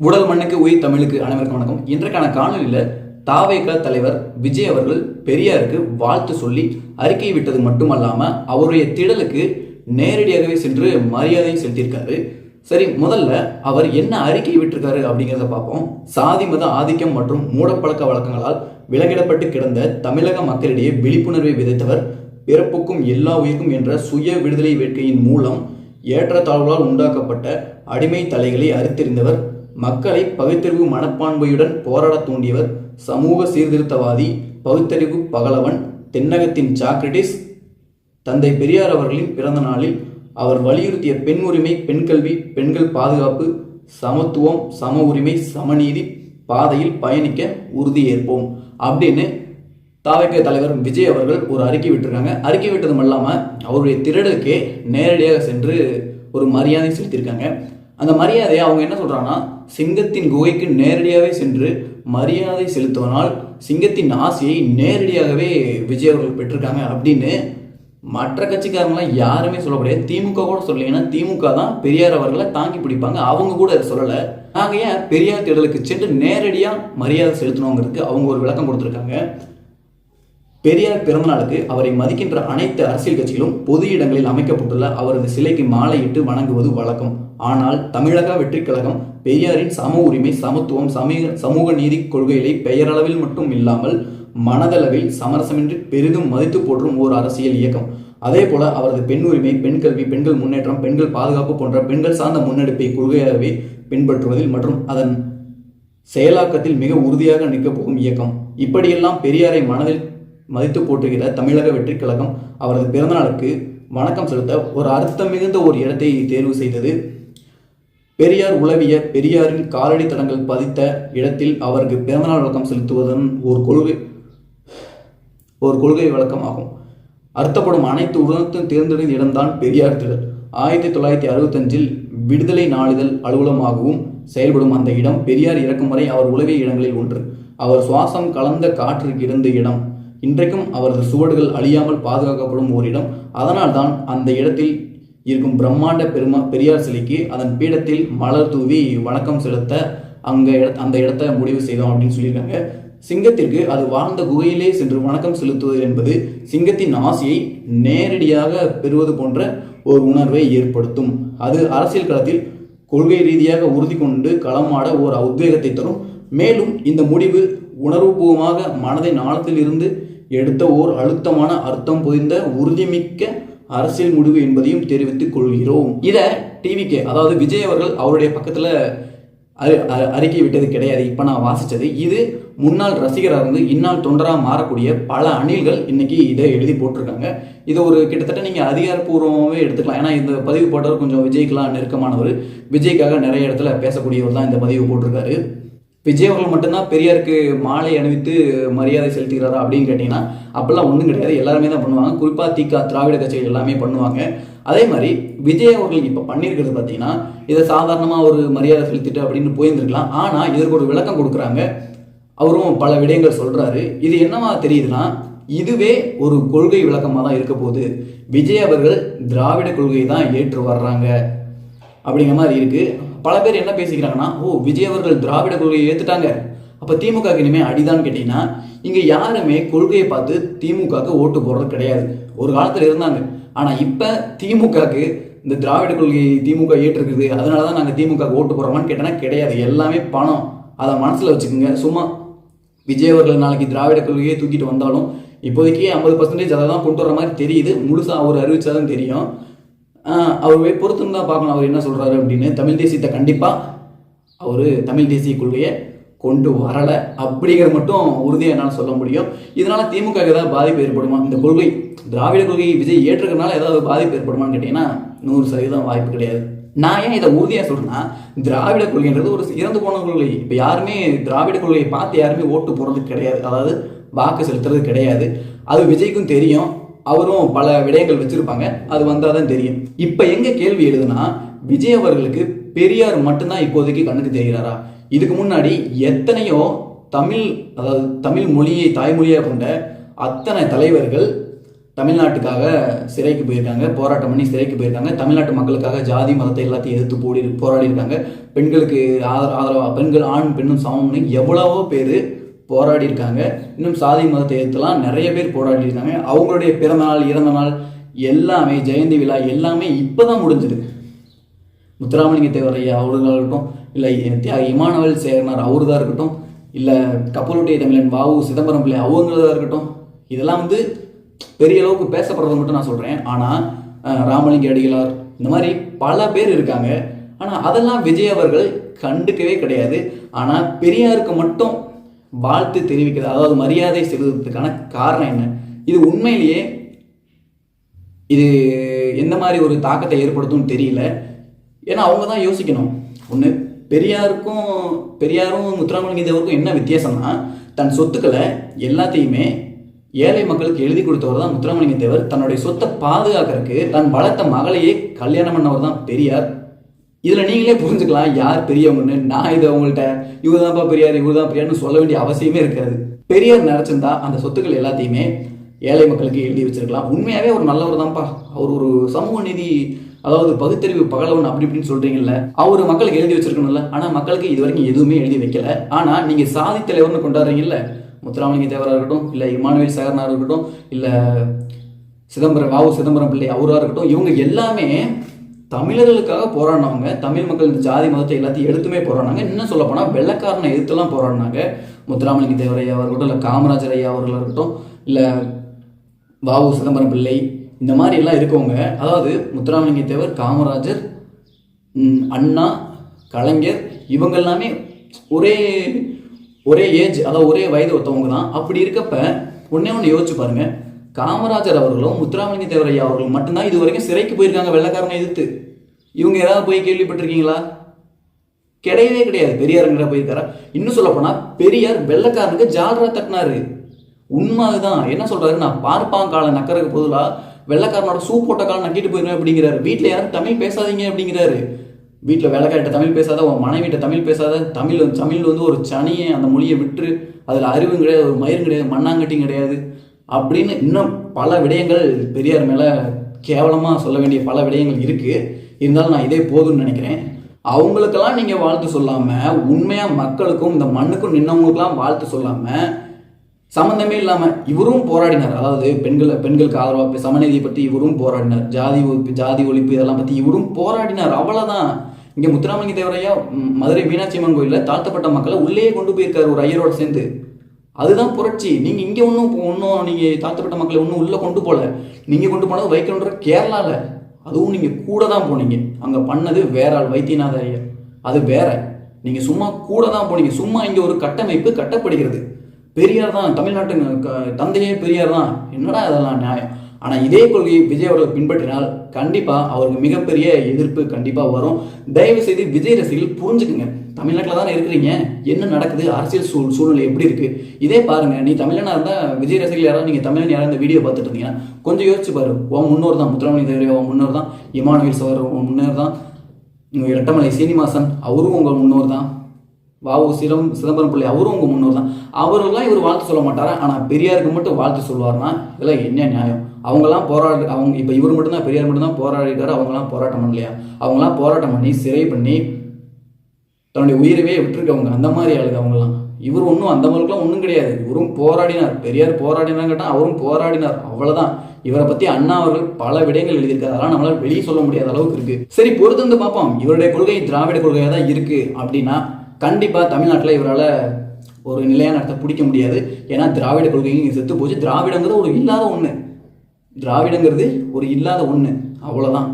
உடல் மண்ணுக்கு உயிர் தமிழுக்கு அனைவருக்கும் வணக்கம். இன்றைக்கான காணொலியில் தாவேக தலைவர் விஜய் அவர்கள் பெரியாருக்கு வாழ்த்து சொல்லி அறிக்கை விட்டது மட்டுமல்லாமல் அவருடைய திடலுக்கு நேரடியாகவே சென்று மரியாதை செலுத்தியிருக்காரு. சரி முதல்ல அவர் என்ன அறிக்கை விட்டிருக்காரு அப்படிங்கிறத பார்ப்போம். சாதி மத ஆதிக்கம் மற்றும் மூடப்பழக்க வழக்கங்களால் விலகிடப்பட்டு கிடந்த தமிழக மக்களிடையே விழிப்புணர்வை விதைத்தவர் பிறப்புக்கும் எல்லா உயிருக்கும் என்ற சுய விடுதலை வேட்கையின் மூலம் ஏற்றத்தாழ்வுகளால் உண்டாக்கப்பட்ட அடிமை தலைகளை அறுத்தெறிந்தவர் மக்களை பகுத்தறிவு மனப்பான்மையுடன் போராட தூண்டியவர் சமூக சீர்திருத்தவாதி பகுத்தறிவு பகலவன் தென்னகத்தின் சாக்ரட்டிஸ் தந்தை பெரியார் அவர்களின் பிறந்த நாளில் அவர் வலியுறுத்திய பெண் உரிமை பெண் கல்வி பெண்கள் பாதுகாப்பு சமத்துவம் சம உரிமை சமநீதி பாதையில் பயணிக்க உறுதியேற்போம் அப்படின்னு தாவக தலைவர் விஜய் அவர்கள் ஒரு அறிக்கை விட்டிருக்காங்க. அறிக்கை விட்டதும் இல்லாமல் அவருடைய திரடலுக்கே நேரடியாக சென்று ஒரு மரியாதை செலுத்தியிருக்காங்க. அந்த மரியாதையை அவங்க என்ன சொல்கிறாங்கன்னா சிங்கத்தின் குகைக்கு நேரடியாகவே சென்று மரியாதை செலுத்துவனால் சிங்கத்தின் ஆசையை நேரடியாகவே விஜய் அவர்கள் பெற்றிருக்காங்க அப்படின்னு மற்ற கட்சிக்காரங்களாம் யாருமே சொல்ல முடியாது திமுக கூட சொல்லலைன்னா திமுக தான் பெரியார் அவர்களை தாங்கி பிடிப்பாங்க. அவங்க கூட அதை சொல்லலை. நாங்கள் ஏன் பெரியார் தேடலுக்கு சென்று நேரடியாக மரியாதை செலுத்தணுங்கிறதுக்கு அவங்க ஒரு விளக்கம் கொடுத்துருக்காங்க. பெரியார் பிறந்தநாளுக்கு அவரை மதிக்கின்ற அனைத்து அரசியல் கட்சிகளும் பொது இடங்களில் அமைக்கப்பட்டுள்ள அவரது சிலைக்கு மாலையிட்டு வணங்குவது வழக்கம். ஆனால் தமிழக வெற்றி கழகம் பெரியாரின் சம உரிமை சமத்துவம் சமீக சமூக நீதி கொள்கைகளை பெயரளவில் மட்டும் இல்லாமல் மனதளவில் சமரசமின்றி பெரிதும் மதித்து போற்றும் ஓர் அரசியல் இயக்கம். அதே போல அவரது பெண் உரிமை பெண் கல்வி பெண்கள் முன்னேற்றம் பெண்கள் பாதுகாப்பு போன்ற பெண்கள் சார்ந்த முன்னெடுப்பை கொள்கையாகவே பின்பற்றுவதில் மற்றும் அதன் செயலாக்கத்தில் மிக உறுதியாக நிற்கப் போகும் இயக்கம். இப்படியெல்லாம் பெரியாரை மனதில் மதித்து போற்றுகிற தமிழக வெற்றிக் கழகம் அவரது பிறந்தநாளுக்கு வணக்கம் செலுத்த ஒரு அர்த்தம் மிகுந்த ஒரு இடத்தை தேர்வு செய்தது. பெரியார் உளவிய பெரியாரின் காலடி தடங்கள் பதித்த இடத்தில் அவருக்கு பிறந்தநாள் வழக்கம் செலுத்துவதன் ஒரு கொள்கை ஒரு கொள்கை வழக்கம் ஆகும். அர்த்தப்படும் அனைத்து உடனத்தும் தேர்ந்தெடுத்த இடம்தான் பெரியார் திடல். ஆயிரத்தி தொள்ளாயிரத்தி அறுபத்தஞ்சில் விடுதலை நாளிதழ் அலுவலமாகவும் செயல்படும் அந்த இடம் பெரியார் இறக்கும் வரை அவர் உளவிய இடங்களில் ஒன்று. அவர் சுவாசம் கலந்த காற்று இருந்த இடம். இன்றைக்கும் அவரது சுவடுகள் அழியாமல் பாதுகாக்கப்படும் ஓரிடம். அதனால்தான் அந்த இடத்தில் இருக்கும் பிரம்மாண்ட பெருமா பெரியார் சிலைக்கு அதன் பீடத்தில் மலர் தூவி வணக்கம் செலுத்த அங்கே இட அந்த இடத்த முடிவு செய்தோம் அப்படின்னு சொல்லியிருக்காங்க. சிங்கத்திற்கு அது வாழ்ந்த குகையிலே சென்று வணக்கம் செலுத்துவது என்பது சிங்கத்தின் ஆசையை நேரடியாக பெறுவது போன்ற ஒரு உணர்வை ஏற்படுத்தும். அது அரசியல் களத்தில் கொள்கை ரீதியாக உறுதி கொண்டு களமாட ஒரு உத்வேகத்தை தரும். மேலும் இந்த முடிவு உணர்வுபூர்வமாக மனதின் ஆழத்தில் இருந்து எடுத்த ஓர் அழுத்தமான அர்த்தம் புரிந்த உறுதிமிக்க அரசியல் முடிவு என்பதையும் தெரிவித்துக் கொள்கிறோம். இதை டிவிக்கே அதாவது விஜய் அவர்கள் அவருடைய பக்கத்தில் அ- அறிக்கை விட்டது கிடையாது. இப்போ நான் வாசித்தது இது முன்னாள் ரசிகராக இருந்து இந்நாள் தொண்டராக மாறக்கூடிய பல அணில்கள் இன்னைக்கு இதை எழுதி போட்டிருக்காங்க. இதை ஒரு கிட்டத்தட்ட நீங்கள் அதிகாரப்பூர்வமாகவே எடுத்துக்கலாம். ஏன்னா இந்த பதிவு போட்டவர் கொஞ்சம் விஜய்க்கெலாம் நெருக்கமானவர். விஜய்க்காக நிறைய இடத்துல பேசக்கூடியவர் தான் இந்த பதிவு போட்டிருக்காரு. விஜய் அவர்கள் மட்டும்தான் பெரியாருக்கு மாலை அணிவித்து மரியாதை செலுத்துகிறாரா அப்படின்னு கேட்டிங்கன்னா அப்பெல்லாம் ஒன்றும் கிடையாது. எல்லாருமே தான் பண்ணுவாங்க. குறிப்பாக திகா திராவிட கட்சிகள் எல்லாமே பண்ணுவாங்க. அதே மாதிரி விஜய் அவர்கள் இப்போ பண்ணியிருக்கிறது பார்த்தீங்கன்னா இதை சாதாரணமாக ஒரு மரியாதை செலுத்திட்டு அப்படின்னு போயிருந்துருக்கலாம். ஆனால் இதற்கு ஒரு விளக்கம் கொடுக்குறாங்க. அவரும் பல விடயங்கள் சொல்கிறாரு இது என்னவா தெரியுதுன்னா இதுவே ஒரு கொள்கை விளக்கமாக தான் இருக்க போகுது. விஜய் அவர்கள் திராவிட கொள்கையை தான் ஏற்று வர்றாங்க. அப்படிங்கிற மாதிரி இருக்குது பல பேர் என்ன பேசிக்கிறாங்கன்னா ஓ விஜய் அவர்கள் திராவிட கொள்கையை ஏற்றுட்டாங்க அப்போ திமுக இனிமேல் அடிதான் கேட்டிங்கன்னா இங்கே யாருமே கொள்கையை பார்த்து திமுகவுக்கு ஓட்டு போடுறது கிடையாது. ஒரு காலத்தில் இருந்தாங்க. ஆனால் இப்போ திமுகவுக்கு இந்த திராவிட கொள்கையை திமுக ஏற்றிருக்குது. அதனால தான் நாங்கள் திமுக ஓட்டு போடுறோமான்னு கேட்டோன்னா கிடையாது. எல்லாமே பணம். அதை மனசில் வச்சுக்கோங்க. சும்மா விஜய் அவர்கள் நாளைக்கு திராவிட கொள்கையை தூக்கிட்டு வந்தாலும் இப்போதைக்கு ஐம்பது பர்சன்டேஜ் அதை தான் கொண்டு வர மாதிரி தெரியுது. முழுசாக அவர் அறிவிச்சாதான் தெரியும். அவர் போய் பொறுத்துன்னு தான் பார்க்கணும். அவர் என்ன சொல்கிறாரு அப்படின்னு தமிழ் தேசியத்தை கண்டிப்பாக அவர் தமிழ் தேசிய கொள்கையை கொண்டு வரலை அப்படிங்கிறது மட்டும் உறுதியாக என்னால் சொல்ல முடியும். இதனால் திமுக ஏதாவது பாதிப்பு ஏற்படுமா? இந்த கொள்கை திராவிட கொள்கையை விஜய் ஏற்றுக்கிறதுனால ஏதாவது பாதிப்பு ஏற்படுமான்னு கேட்டிங்கன்னா நூறு சதவீதம் வாய்ப்பு கிடையாது. நான் ஏன் இதை உறுதியாக சொல்கிறேன்னா திராவிட கொள்கைன்றது ஒரு இறந்து போன கொள்கை. இப்போ யாருமே திராவிட கொள்கையை பார்த்து யாருமே ஓட்டு போடுறது கிடையாது. அதாவது வாக்கு செலுத்துறது கிடையாது. அது விஜய்க்கும் தெரியும். அவரும் பல விடயங்கள் வச்சிருப்பாங்க. அது வந்தால் தான் தெரியும். இப்போ எங்கே கேள்வி எழுதுனா விஜய் அவர்களுக்கு பெரியார் மட்டும்தான் இப்போதைக்கு கண்ணுக்கு தெரிகிறாரா? இதுக்கு முன்னாடி எத்தனையோ தமிழ் அதாவது தமிழ் மொழியை தாய்மொழியாக கொண்ட அத்தனை தலைவர்கள் தமிழ்நாட்டுக்காக சிறைக்கு போயிருக்காங்க. போராட்டம் பண்ணி சிறைக்கு போயிருக்காங்க. தமிழ்நாட்டு மக்களுக்காக ஜாதி மதத்தை எல்லாத்தையும் எதிர்த்து போடி போராடி இருக்காங்க பெண்களுக்கு ஆதர ஆதரவாக பெண்கள் ஆண் பெண்ணும் சமம்னு எவ்வளவோ பேர் போராடி இருக்காங்க இன்னும் சாதி மதத்தை எதிர்த்துலாம் நிறைய பேர் போராடி இருக்காங்க அவங்களுடைய பிறந்த நாள் இறந்த நாள் எல்லாமே ஜெயந்தி விழா எல்லாமே இப்போ தான் முடிஞ்சுது. முத்துராமலிங்க தேவரையா அவர்களாக இருக்கட்டும் இல்லை தியாக இமானவல் சேரனார் அவரு தான் இருக்கட்டும் இல்லை கப்பலுடைய தமிழன் வாவு சிதம்பரம் பிள்ளை அவங்களதாக இருக்கட்டும் இதெல்லாம் வந்து பெரிய அளவுக்கு பேசப்படுறது மட்டும் நான் சொல்கிறேன் ஆனால் ராமலிங்க அடிகளார் இந்த மாதிரி பல பேர் இருக்காங்க. ஆனால் அதெல்லாம் விஜய் அவர்கள் கண்டுக்கவே கிடையாது. ஆனால் பெரியாருக்கு மட்டும் வாழ்த்து தெரிவிக்கிறது. அதாவது மரியாதை செலுத்துறதுக்கான காரணம் என்ன? இது உண்மையிலேயே இது எந்த மாதிரி ஒரு தாக்கத்தை ஏற்படுத்தும் தெரியல. ஏன்னா அவங்க தான் யோசிக்கணும். ஒன்று பெரியாருக்கும் பெரியாரும் முத்துராமலிங்க தேவருக்கும் என்ன வித்தியாசம்னா தன் சொத்துக்களை எல்லாத்தையுமே ஏழை மக்களுக்கு எழுதி கொடுத்தவர் தான் முத்துராமலிங்க தேவர். தன்னுடைய சொத்தை பாதுகாக்கிறதுக்கு தன் வளர்த்த மகளையே கல்யாணம் பண்ணவர் தான் பெரியார். இதில் நீங்களே புரிஞ்சுக்கலாம் யார் பெரியவங்கன்னு. நான் இதை அவங்கள்ட்ட இவர் தான்ப்பா பெரியார் இவர் தான் பெரியார்னு சொல்ல வேண்டிய அவசியமே இருக்காது. பெரியார் நினச்சிருந்தா அந்த சொத்துக்கள் எல்லாத்தையுமே ஏழை மக்களுக்கு எழுதி வச்சிருக்கலாம். உண்மையாகவே ஒரு நல்லவர் தான்ப்பா அவர் ஒரு சமூக நீதி அதாவது பகுத்தறிவு பகலவன் அப்படி இப்படின்னு சொல்றீங்கல்ல அவர் மக்களுக்கு எழுதி வச்சிருக்கணும்ல. ஆனால் மக்களுக்கு இது வரைக்கும் எதுவுமே எழுதி வைக்கல. ஆனால் நீங்கள் சாதி தலைவர்னு கொண்டாடுறீங்கல்ல முத்துராமலிங்க தேவராக இருக்கட்டும் இல்லை இமானுவேல் சேகரனாக இருக்கட்டும் இல்லை சிதம்பரம் வாவு சிதம்பரம் பிள்ளை அவராக இருக்கட்டும் இவங்க எல்லாமே தமிழர்களுக்காக போராடினவங்க தமிழ் மக்கள் இந்த ஜாதி மதத்தை எல்லாத்தையும் எடுத்துமே போராடினாங்க. இன்னும் சொல்ல போனால் வெள்ளக்காரனை எதிர்த்துலாம் போராடினாங்க. முத்துராமலிங்க தேவரையா ஐயாவாக இருக்கட்டும் இல்லை காமராஜர் ஐயா அவர்களாக இருக்கட்டும் இல்லை பாபு சிதம்பரம் பிள்ளை இந்த மாதிரி எல்லாம் இருக்கவங்க அதாவது முத்துராமலிங்க தேவர் காமராஜர் அண்ணா கலைஞர் இவங்க எல்லாமே ஒரே ஒரே ஏஜ் அதாவது ஒரே வயது ஒருத்தவங்க தான். அப்படி இருக்கப்ப ஒன்றே ஒன்று யோசிச்சு பாருங்கள் காமராஜர் அவர்களும் முத்துராமலிங்க தேவரையா அவர்களும் மட்டும்தான் இது வரைக்கும் சிறைக்கு போயிருக்காங்க வெள்ளக்காரனை எதிர்த்து. இவங்க ஏதாவது போய் கேள்விப்பட்டிருக்கீங்களா? கிடையவே கிடையாது. பெரியாருங்கிற போயிருக்காரா? இன்னும் சொல்லப்போனால் பெரியார் வெள்ளைக்காரனுக்கு ஜால்ரா தட்டினாரு. உண்மை அதுதான் என்ன சொல்றாரு நான் பார்ப்பான் காலை நக்கறதுக்கு பொதுவா வெள்ளைக்காரனோட சூ போட்ட காலம் நக்கிட்டு போயிருவேன் அப்படிங்கிறாரு. வீட்டில் யாரும் தமிழ் பேசாதீங்க அப்படிங்கிறாரு. வீட்டில் வேலைக்காரிட்ட தமிழ் பேசாத உன் மனைவிட்ட தமிழ் பேசாத தமிழ் தமிழ் வந்து ஒரு சனியை அந்த மொழியை விட்டு அதில் அறிவும் கிடையாது ஒரு மயிரும் கிடையாது மண்ணாங்கட்டியும் கிடையாது. அப்படின்னு இன்னும் பல விடயங்கள் பெரியார் மேலே கேவலமாக சொல்ல வேண்டிய பல விடயங்கள் இருக்குது இருந்தாலும் நான் இதே போதும்னு நினைக்கிறேன். அவங்களுக்கெல்லாம் நீங்கள் வாழ்த்து சொல்லாமல் உண்மையாக மக்களுக்கும் இந்த மண்ணுக்கும் நின்னவங்களுக்கெல்லாம் வாழ்த்து சொல்லாமல் சம்மந்தமே இல்லாமல் இவரும் போராடினார். அதாவது பெண்கள் பெண்களுக்கு ஆதரவாக சமநீதியை பற்றி இவரும் போராடினார். ஜாதி ஒழிப்பு ஜாதி ஒழிப்பு இதெல்லாம் பற்றி இவரும் போராடினார். அவ்வளோதான் இங்கே முத்துராமலிங்க தேவரையா மதுரை மீனாட்சி அம்மன் கோயிலில் தாழ்த்தப்பட்ட மக்களை உள்ளேயே கொண்டு போயிருக்காரு ஒரு ஐயரோட சேர்ந்து. அதுதான் புரட்சி. நீங்கள் இங்கே ஒன்றும் ஒன்றும் நீங்கள் தாழ்த்தப்பட்ட மக்களை ஒன்றும் உள்ளே கொண்டு போகல நீங்கள் கொண்டு போனது வைக்கணுன்ற கேரளாவில் அதுவும் நீங்கள் கூட தான் போனீங்க. அங்கே பண்ணது வேற ஆள் வைத்தியநாத அது வேற. நீங்கள் சும்மா கூட தான் போனீங்க. சும்மா இங்கே ஒரு கட்டமைப்பு கட்டப்படுகிறது. பெரியார் தான் தமிழ்நாட்டு க- தந்தையே பெரியார் தான். என்னடா இதெல்லாம் நியாயம்? ஆனால் இதே கொள்கையை விஜய் அவர்கள் பின்பற்றினால் கண்டிப்பாக அவருக்கு மிகப்பெரிய எதிர்ப்பு கண்டிப்பாக வரும். தயவு செய்து விஜய் ரசிகர்கள் புரிஞ்சுக்குங்க. தமிழ்நாட்டில் தானே இருக்கிறீங்க. என்ன நடக்குது? அரசியல் சூழ் சூழ்நிலை எப்படி இருக்குது இதே பாருங்கள் நீ தமிழனா இருந்தால் விஜய் ரசிகர்கள் யாராவது நீங்கள் தமிழன் யாராவது இந்த வீடியோ பார்த்துட்டு இருந்தீங்கன்னா கொஞ்சம் யோசிச்சு பாரு. உன் முன்னோர் தான் முத்துராமணி தேவரே உன் முன்னோர் தான் இமானுவேல் சவர் உன் முன்னோர் தான் உங்க இரட்டமலை சீனிவாசன் அவரும் உங்கள் முன்னோர் தான். வாவு சிலம் சிதம்பரம் பிள்ளை அவரும் உங்கள் முன்னோர் தான். அவர்கள்லாம் இவர் வாழ்த்து சொல்ல மாட்டாரா. ஆனால் பெரியாருக்கு மட்டும் வாழ்த்து சொல்லுவார்னா இதெல்லாம் என்ன நியாயம்? அவங்கெல்லாம் போராடு அவங்க இப்போ இவர் மட்டும்தான் பெரியார் மட்டும்தான் போராடிருக்காரு அவங்கெல்லாம் போராட்டம் பண்ணலையா? அவங்கெல்லாம் போராட்டம் பண்ணி சிறை பண்ணி தன்னுடைய உயிரவே விட்டுருக்கவங்க அந்த மாதிரி ஆளுங்க அவங்கெல்லாம். இவர் ஒன்றும் அந்த மாதிரிலாம் ஒன்றும் கிடையாது. இவரும் போராடினார். பெரியார் போராடினார் கேட்டால் அவரும் போராடினார். அவ்வளோதான் இவரை பற்றி அண்ணா அவர்கள் பல விடயங்கள் எழுதியிருக்காரு. அதெல்லாம் நம்மளால் வெளியே சொல்ல முடியாத அளவுக்கு இருக்குது சரி பொறுத்து வந்து பார்ப்போம். இவருடைய கொள்கை திராவிட கொள்கையாக தான் இருக்குது அப்படின்னா கண்டிப்பாக தமிழ்நாட்டில் இவரால் ஒரு நிலையான இடத்தை பிடிக்க முடியாது. ஏன்னா திராவிட கொள்கையும் செத்து போச்சு. திராவிடங்கிறது ஒரு இல்லாத ஒன்று திராவிடங்கிறது ஒரு இல்லாத ஒன்று அவ்வளோதான்